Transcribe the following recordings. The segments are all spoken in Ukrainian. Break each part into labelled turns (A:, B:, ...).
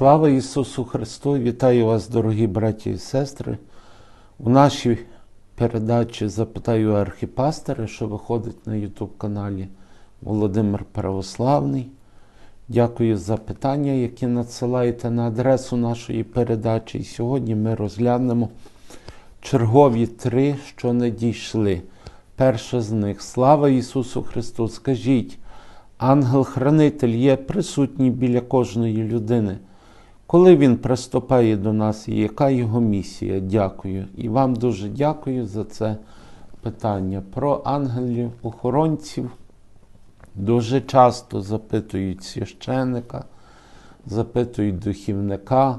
A: Слава Ісусу Христу! Вітаю вас, дорогі браті і сестри. У нашій передачі запитаю архіпастера, що виходить на Ютуб каналі Володимир Православний. Дякую за питання, які надсилаєте на адресу нашої передачі. І сьогодні ми розглянемо чергові три, що не дійшли. Перше з них слава Ісусу Христу! Скажіть, ангел-хранитель є присутній біля кожної людини. Коли він приступає до нас і яка його місія? Дякую. І вам дуже дякую за це питання. Про ангелів-охоронців дуже часто запитують священика, запитують духівника,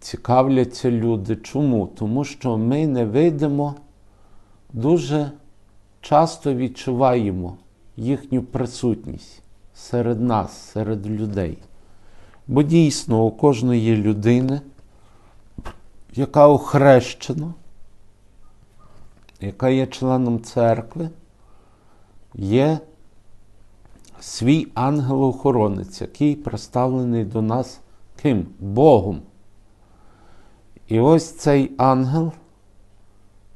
A: цікавляться люди. Чому? Тому що ми не видимо, дуже часто відчуваємо їхню присутність серед нас, серед людей. Бо дійсно у кожної людини, яка охрещена, яка є членом церкви, є свій ангел-охоронець, який представлений до нас ким? Богом. І ось цей ангел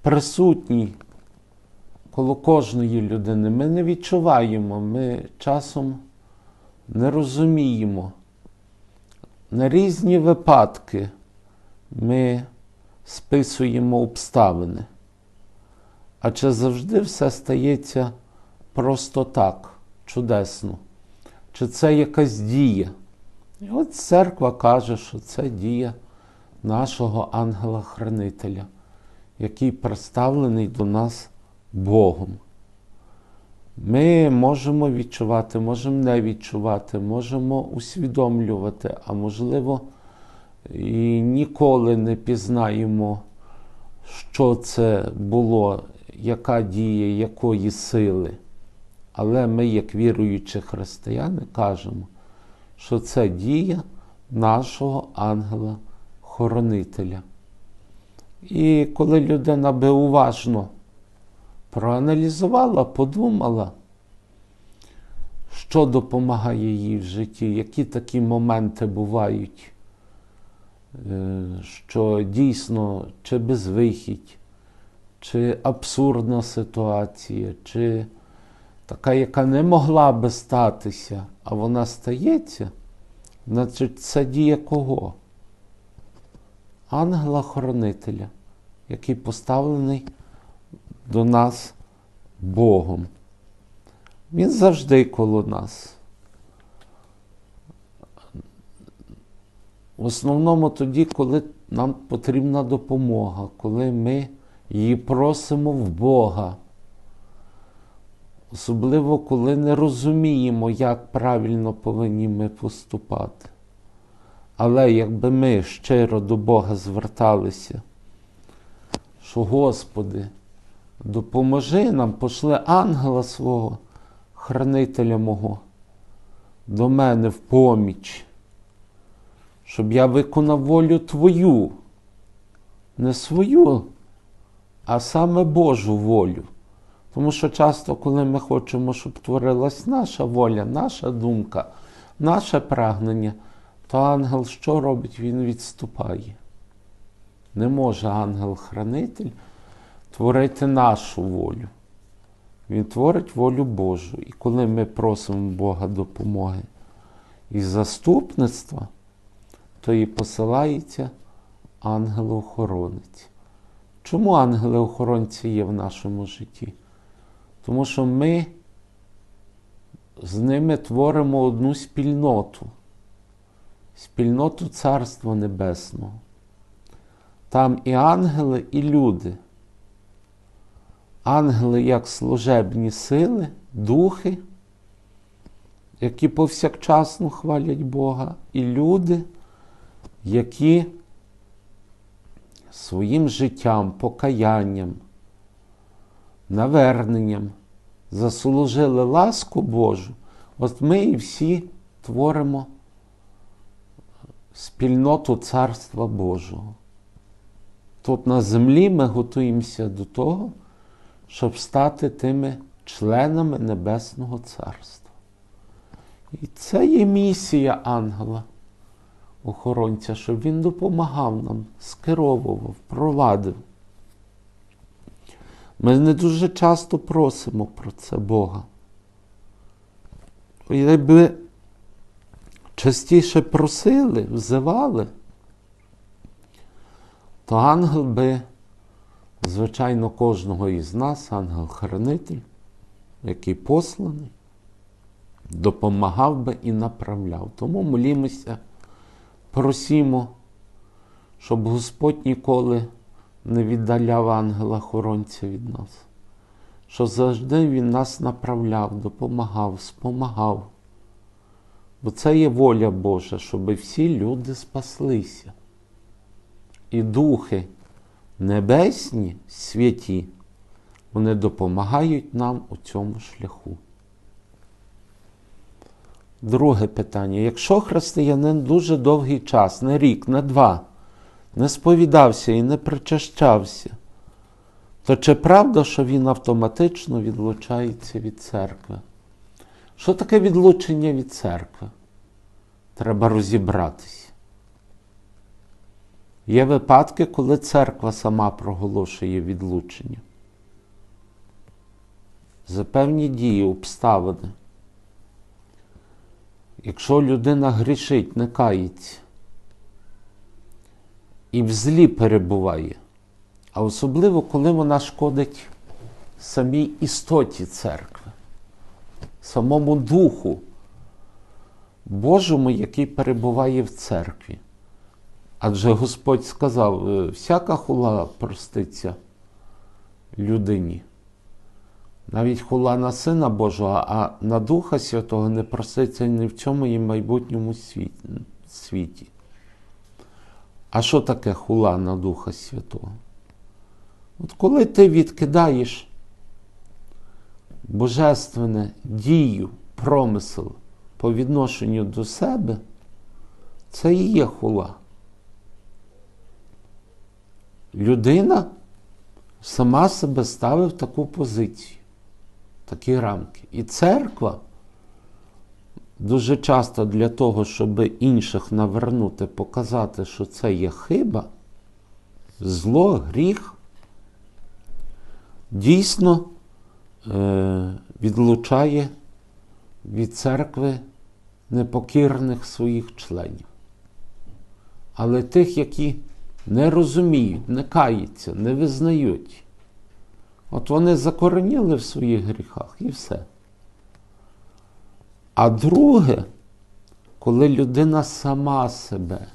A: присутній коло кожної людини. Ми не відчуваємо, ми часом не розуміємо. На різні випадки ми списуємо обставини. А чи завжди все стається просто так, чудесно? Чи це якась дія? І от церква каже, що це дія нашого ангела-хранителя, який представлений до нас Богом. Ми можемо відчувати, можемо не відчувати, можемо усвідомлювати, а можливо, і ніколи не пізнаємо, що це було, яка дія, якої сили. Але ми, як віруючі християни, кажемо, що це дія нашого ангела-хоронителя. І коли людина би уважно проаналізувала, подумала, що допомагає їй в житті, які такі моменти бувають, що дійсно чи безвихідь, чи абсурдна ситуація, чи така, яка не могла би статися, а вона стається, значить, це дія кого? Ангела-хоронителя, який поставлений до нас Богом. Він завжди коло нас. В основному тоді, коли нам потрібна допомога, коли ми її просимо в Бога. Особливо, коли не розуміємо, як правильно повинні ми поступати. Але якби ми щиро до Бога зверталися, що Господи, допоможи нам, пошли ангела свого, хранителя мого, до мене в поміч, щоб я виконав волю Твою, не свою, а саме Божу волю. Тому що часто, коли ми хочемо, щоб творилась наша воля, наша думка, наше прагнення, то ангел що робить? Він відступає. Не може ангел-хранитель творити нашу волю. Він творить волю Божу. І коли ми просимо Бога допомоги і заступництва, то і посилається ангел-охоронець. Чому ангели-охоронці є в нашому житті? Тому що ми з ними творимо одну спільноту, спільноту Царства Небесного. Там і ангели, і люди. Ангели як служебні сили, духи, які повсякчасно хвалять Бога, і люди, які своїм життям, покаянням, наверненням заслужили ласку Божу, от ми і всі творимо спільноту Царства Божого. Тут на землі ми готуємося до того, щоб стати тими членами Небесного Царства. І це є місія ангела охоронця, щоб він допомагав нам, скеровував, провадив. Ми не дуже часто просимо про це Бога. І Якби частіше просили, взивали, то ангел би, звичайно, кожного із нас, ангел-хранитель, який посланий, допомагав би і направляв. Тому молімося, просімо, щоб Господь ніколи не віддаляв ангела-хоронця від нас, що завжди Він нас направляв, допомагав, спомагав. Бо це є воля Божа, щоб всі люди спаслися. І духи небесні, святі, вони допомагають нам у цьому шляху. Друге питання. Якщо християнин дуже довгий час, не рік, не два, не сповідався і не причащався, то чи правда, що він автоматично відлучається від церкви? Що таке відлучення від церкви? Треба розібратися. Є випадки, коли церква сама проголошує відлучення. За певні дії, обставини. Якщо людина грішить, не кається і в злі перебуває, а особливо, коли вона шкодить самій істоті церкви, самому духу Божому, який перебуває в церкві. Адже Господь сказав, «Е, всяка хула проститься людині. Навіть хула на Сина Божого, а на Духа Святого не проститься ні в цьому і майбутньому світі. А що таке хула на Духа Святого? От коли ти відкидаєш божественне дію, промисел по відношенню до себе, це і є хула. Людина сама себе ставить в таку позицію, такі рамки. І церква дуже часто для того, щоб інших навернути, показати, що це є хиба, зло, гріх, дійсно е- відлучає від церкви непокірних своїх членів. Але тих, які не розуміють, не каються, не визнають. От вони закореніли в своїх гріхах і все. А друге, коли людина сама себе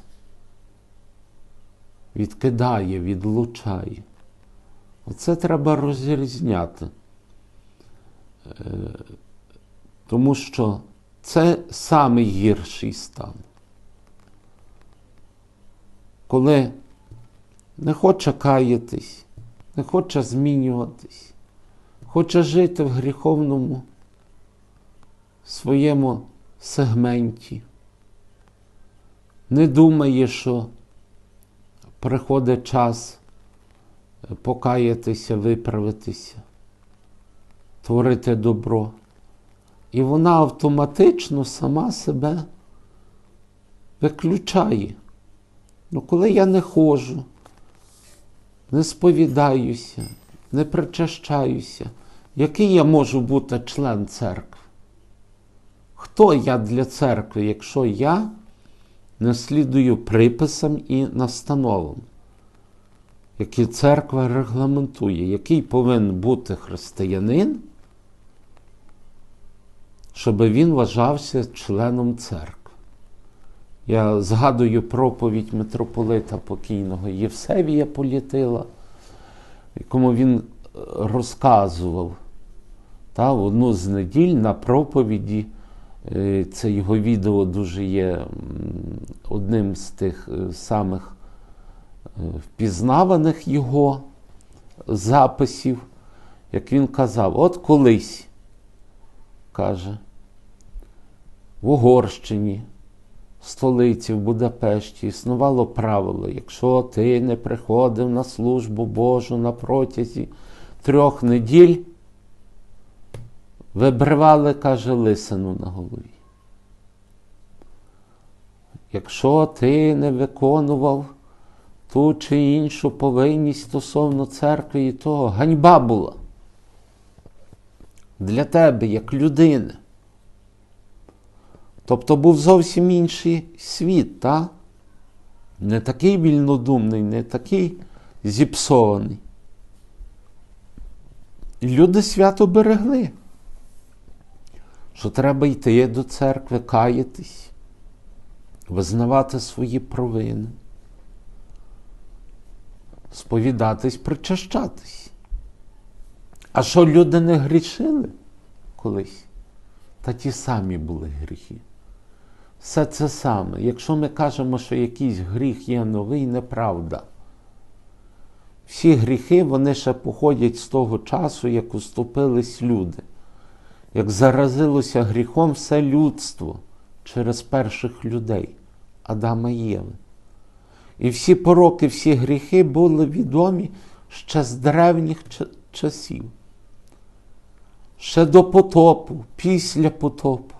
A: відкидає, відлучає, оце треба розрізняти. Е, Тому що це самий гірший стан. Коли не хоче каятись, не хоче змінюватись, хоче жити в гріховному своєму сегменті, не думає, що приходить час покаятися, виправитися, творити добро. І вона автоматично сама себе виключає. Ну, коли я не ходжу, не сповідаюся, не причащаюся, який я можу бути член церкви? Хто я для церкви, якщо я не слідую приписам і настановам, які церква регламентує, який повинен бути християнин, щоб він вважався членом церкви? Я згадую проповідь митрополита покійного Євсевія Політила, якому він розказував та, в одну з неділь на проповіді. е, Це його відео дуже є одним з тих е, самих е, впізнаваних його записів, як він казав, от колись, каже, в Угорщині столиці в Будапешті існувало правило, якщо ти не приходив на службу Божу на протязі трьох неділь, вибривали, каже, лисину на голові. якщо ти не виконував ту чи іншу повинність стосовно церкви того, ганьба була для тебе як людини. Тобто був зовсім інший світ, та? не такий вільнодумний, не такий зіпсований. Люди свято берегли, що треба йти до церкви, каятись, визнавати свої провини, сповідатись, причащатись. А що люди не грішили колись? Та ті самі були гріхи. Все це саме. Якщо ми кажемо, що якийсь гріх є новий, неправда. Всі гріхи вони ще походять з того часу, як уступились люди, як заразилося гріхом все людство через перших людей Адама і Єви. І всі пороки, всі гріхи були відомі ще з древніх часів, ще до потопу, після потопу,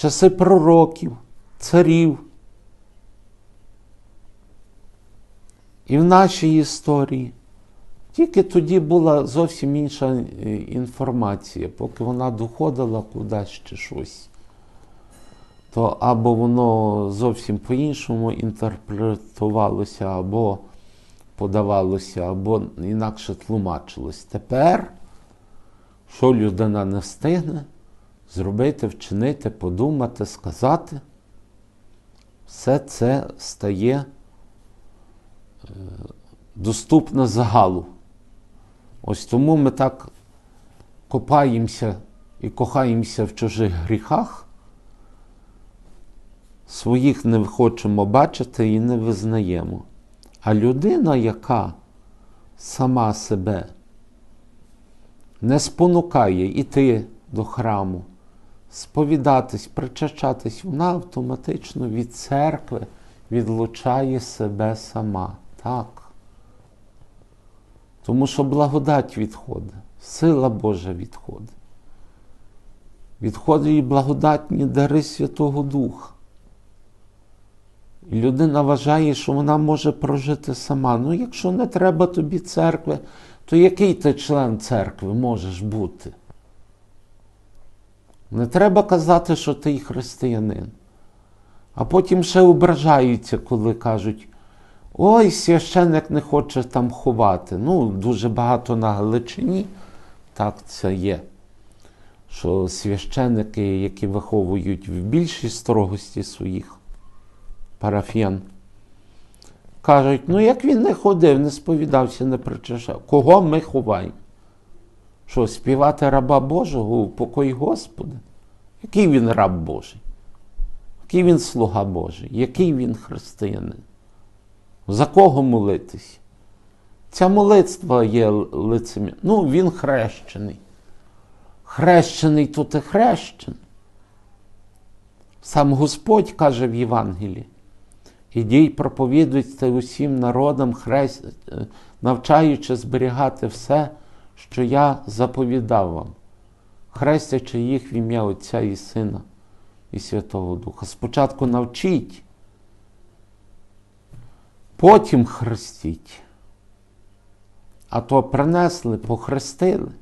A: часи пророків, царів. І в нашій історії. Тільки тоді була зовсім інша е, інформація, поки вона доходила кудись чи щось, то або воно зовсім по-іншому інтерпретувалося, або подавалося, або інакше тлумачилось. Тепер, що людина не встигне зробити, вчинити, подумати, сказати, все це стає доступна загалу. Ось тому ми так копаємося і кохаємося в чужих гріхах, своїх не хочемо бачити і не визнаємо. А людина, яка сама себе не спонукає іти до храму, сповідатись, причащатись, вона автоматично від церкви відлучає себе сама. Так. Тому що благодать відходить, сила Божа відходить. Відходить і благодатні дари Святого Духа. І людина вважає, що вона може прожити сама. Ну, якщо не треба тобі церкви, то який ти член церкви можеш бути? Не треба казати, що ти християнин. А потім ще ображаються, коли кажуть, ой, священник не хоче там ховати. Ну, дуже багато на Галичині так це є. Що священники, які виховують в більшій строгості своїх парафіян, кажуть, ну як він не ходив, не сповідався, не причащав, кого ми ховаємо? Що, співати раба Божого у покої Господа? Який він раб Божий? Який він слуга Божий? Який він християнин? За кого молитись? Ця молитва є лицемір. Ну, він хрещений. Хрещений то ти хрещен. Сам Господь каже в Євангелії. Ідіть, проповідуйте усім народам, хрест... навчаючи зберігати все, що я заповідав вам, хрестячи їх в ім'я Отця і Сина і Святого Духа. Спочатку навчіть, потім хрестіть. А то принесли, похрестили.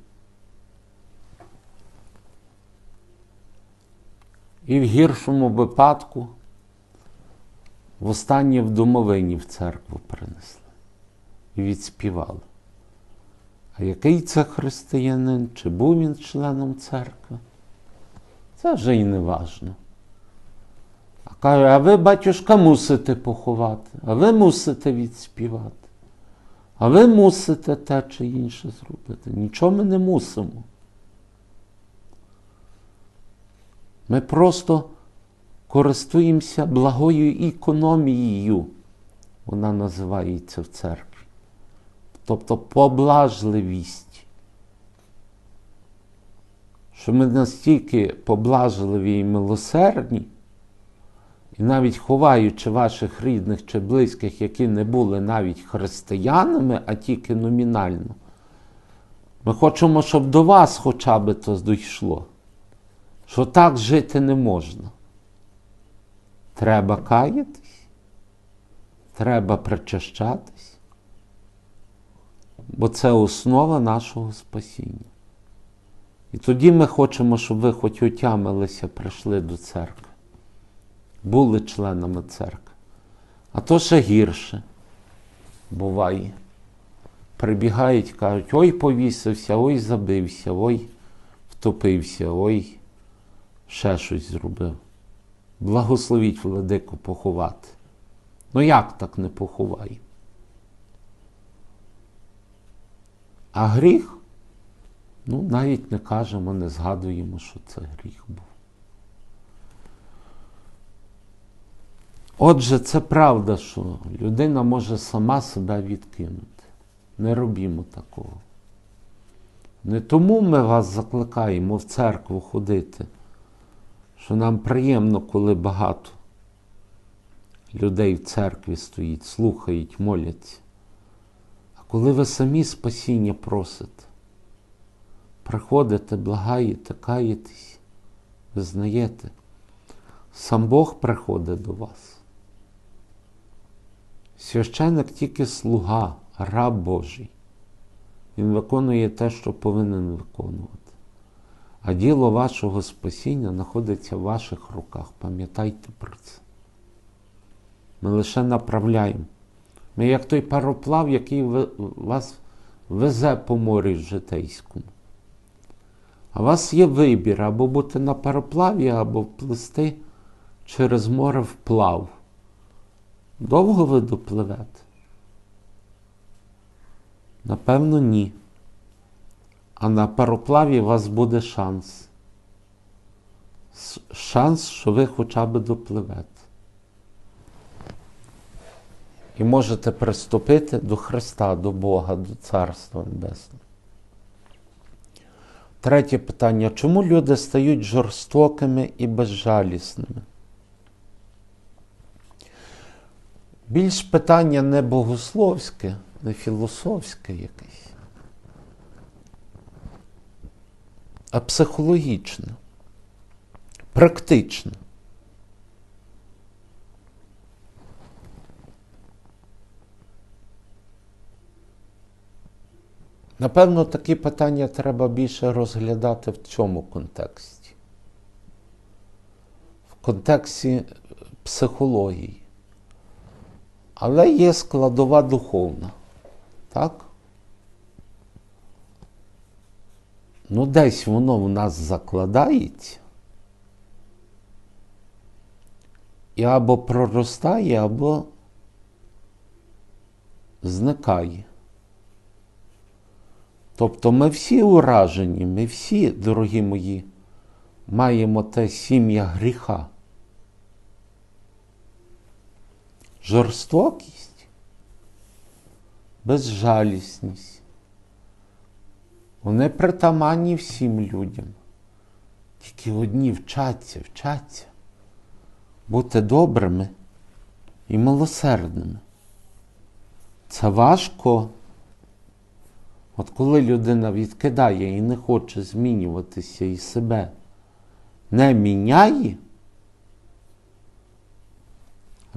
A: І в гіршому випадку востаннє в домовині в церкву принесли і відспівали. А який це християнин, чи був він членом церкви? Це вже і не важно. А каже, а ви, батюшка, мусите поховати, а ви мусите відспівати. А ви мусите те чи інше зробити. Нічого ми не мусимо. Ми просто користуємося благою економією, вона називається в церкві. Тобто поблажливість. Що ми настільки поблажливі і милосердні, і навіть ховаючи ваших рідних чи близьких, які не були навіть християнами, а тільки номінально, ми хочемо, щоб до вас хоча б то дійшло, що так жити не можна. Треба каятись, треба причащатись, бо це основа нашого спасіння. І тоді ми хочемо, щоб ви хоч отямилися, прийшли до церкви, були членами церкви. А то ще гірше буває. Прибігають, кажуть, ой повісився, ой забився, ой втопився, ой ще щось зробив. Благословіть владику поховати. Ну як так не поховає? А гріх? Ну, навіть не кажемо, не згадуємо, що це гріх був. Отже, це правда, що людина може сама себе відкинути. Не робімо такого. Не тому ми вас закликаємо в церкву ходити, що нам приємно, коли багато людей в церкві стоїть, слухають, моляться. Коли ви самі спасіння просите, приходите, благаєте, каєтесь, визнаєте, сам Бог приходить до вас. Священик тільки слуга, раб Божий. Він виконує те, що повинен виконувати. А діло вашого спасіння знаходиться в ваших руках. Пам'ятайте про це. Ми лише направляємо. Ми як той пароплав, який вас везе по морі житейському. А у вас є вибір або бути на пароплаві, або плисти через море вплав. Довго ви допливете? Напевно, ні. А на пароплаві у вас буде шанс. Шанс, що ви хоча б допливете. І можете приступити до Христа, до Бога, до Царства Небесного. Третє питання. Чому люди стають жорстокими і безжалісними? Більш питання не богословське, не філософське якесь, а психологічне, практичне. Напевно, такі питання треба більше розглядати в цьому контексті, в контексті психології. Але є складова духовна. Так? Ну, десь воно в нас закладається. І або проростає, або зникає. Тобто ми всі уражені, ми всі, дорогі мої, маємо те сім'я гріха. Жорстокість, безжалісність. Вони притаманні всім людям. Тільки одні вчаться, вчаться бути добрими і милосердними. Це важко. От коли людина відкидає і не хоче змінюватися і себе не міняє,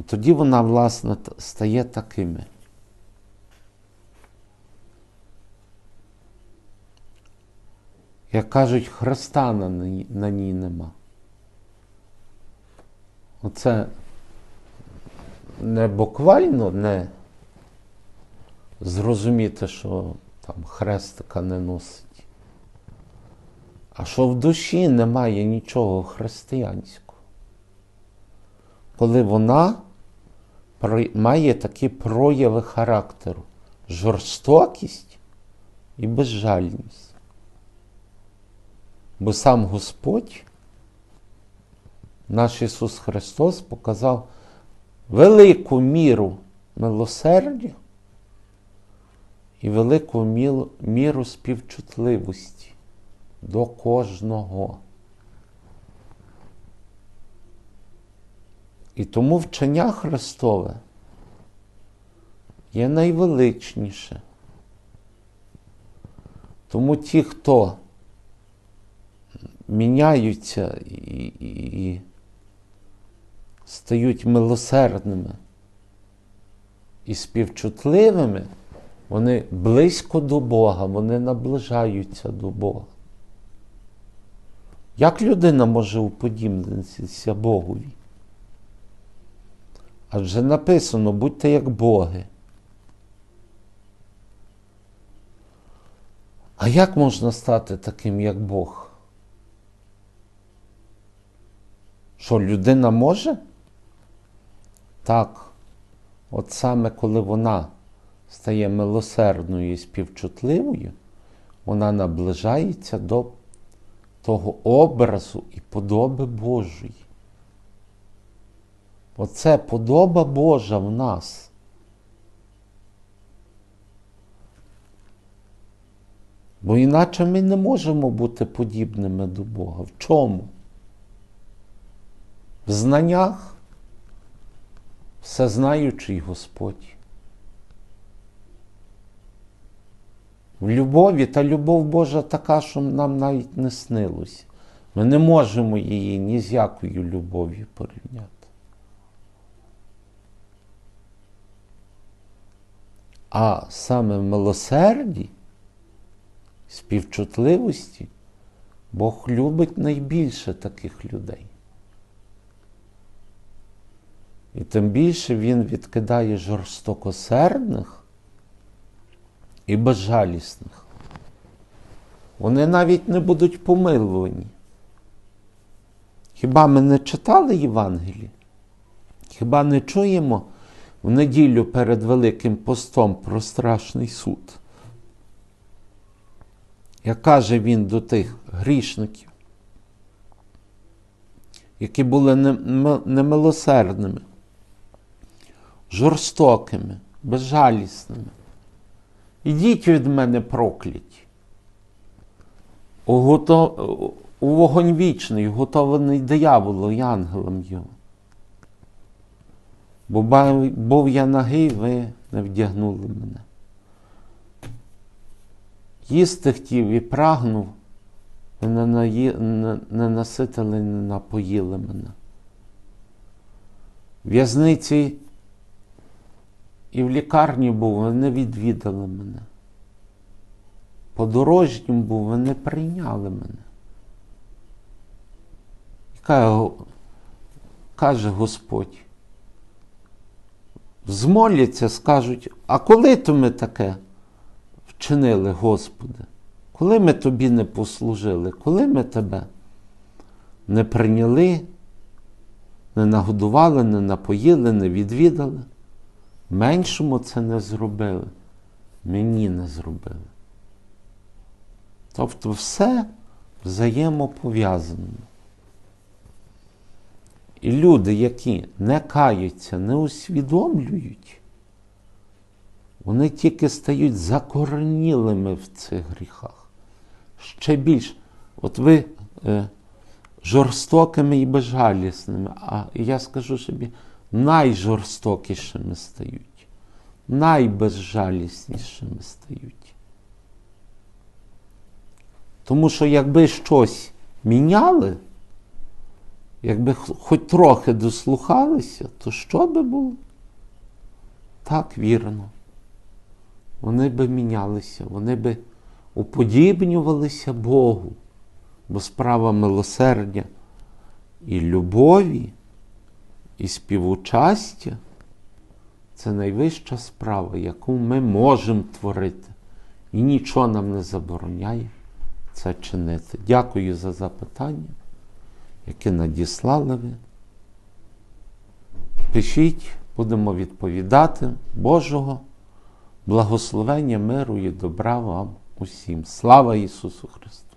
A: тоді вона, власне, стає такими. Як кажуть, Христа на ній, на ній нема. Оце не буквально не зрозуміти, що там хрестика не носить. А що в душі немає нічого християнського. Коли вона має такі прояви характеру, жорстокість і безжальність. Бо сам Господь, наш Ісус Христос, показав велику міру милосердя і велику міру співчутливості до кожного. І тому вчення Христове є найвеличніше. Тому ті, хто міняються і, і, і стають милосердними і співчутливими, вони близько до Бога, вони наближаються до Бога. Як людина може уподібнитися Богові? Адже написано, будьте як Боги. А як можна стати таким, як Бог? Що людина може? Так. От саме коли вона стає милосердною і співчутливою, вона наближається до того образу і подоби Божої. Оце подоба Божа в нас. Бо іначе ми не можемо бути подібними до Бога. В чому? В знаннях всезнаючий Господь. В любові та любов Божа така, що нам навіть не снилось. Ми не можемо її ні з якою любов'ю порівняти. А саме в милосерді, співчутливості, Бог любить найбільше таких людей. І тим більше Він відкидає жорстокосердних і безжалісних. Вони навіть не будуть помилувані. Хіба ми не читали Євангелії? Хіба не чуємо в неділю перед Великим постом про страшний суд? Як каже він до тих грішників, які були немилосердними, жорстокими, безжалісними. Ідіть від мене прокляті. У, вогонь вічний, готований дияволу і ангелам його. Бо був я нагий, ви не вдягнули мене. Їсти хотів і прагнув, ви не, наї... не наситили, не напоїли мене. В'язниці і в лікарні був, ви не відвідали мене. Подорожнім був, ви не прийняли мене. Каже, каже Господь, змоляться, скажуть, а коли то ми таке вчинили, Господи? Коли ми тобі не послужили, коли ми тебе не прийняли, не нагодували, не напоїли, не відвідали? Меншому це не зробили, мені не зробили. Тобто все взаємопов'язано. І люди, які не каються, не усвідомлюють, вони тільки стають закоренілими в цих гріхах. Ще більше. От ви е, жорстокими і безжалісними, а я скажу собі, найжорстокішими стають, найбезжаліснішими стають. Тому що якби щось міняли, якби хоч трохи дослухалися, то що би було? Так вірно. Вони би мінялися, вони би уподібнювалися Богу, бо справа милосердя і любові і співучастя це найвища справа, яку ми можемо творити. І нічого нам не забороняє це чинити. Дякую за запитання, яке надіслали ви. Пишіть, будемо відповідати Божого благословення, миру і добра вам усім. Слава Ісусу Христу!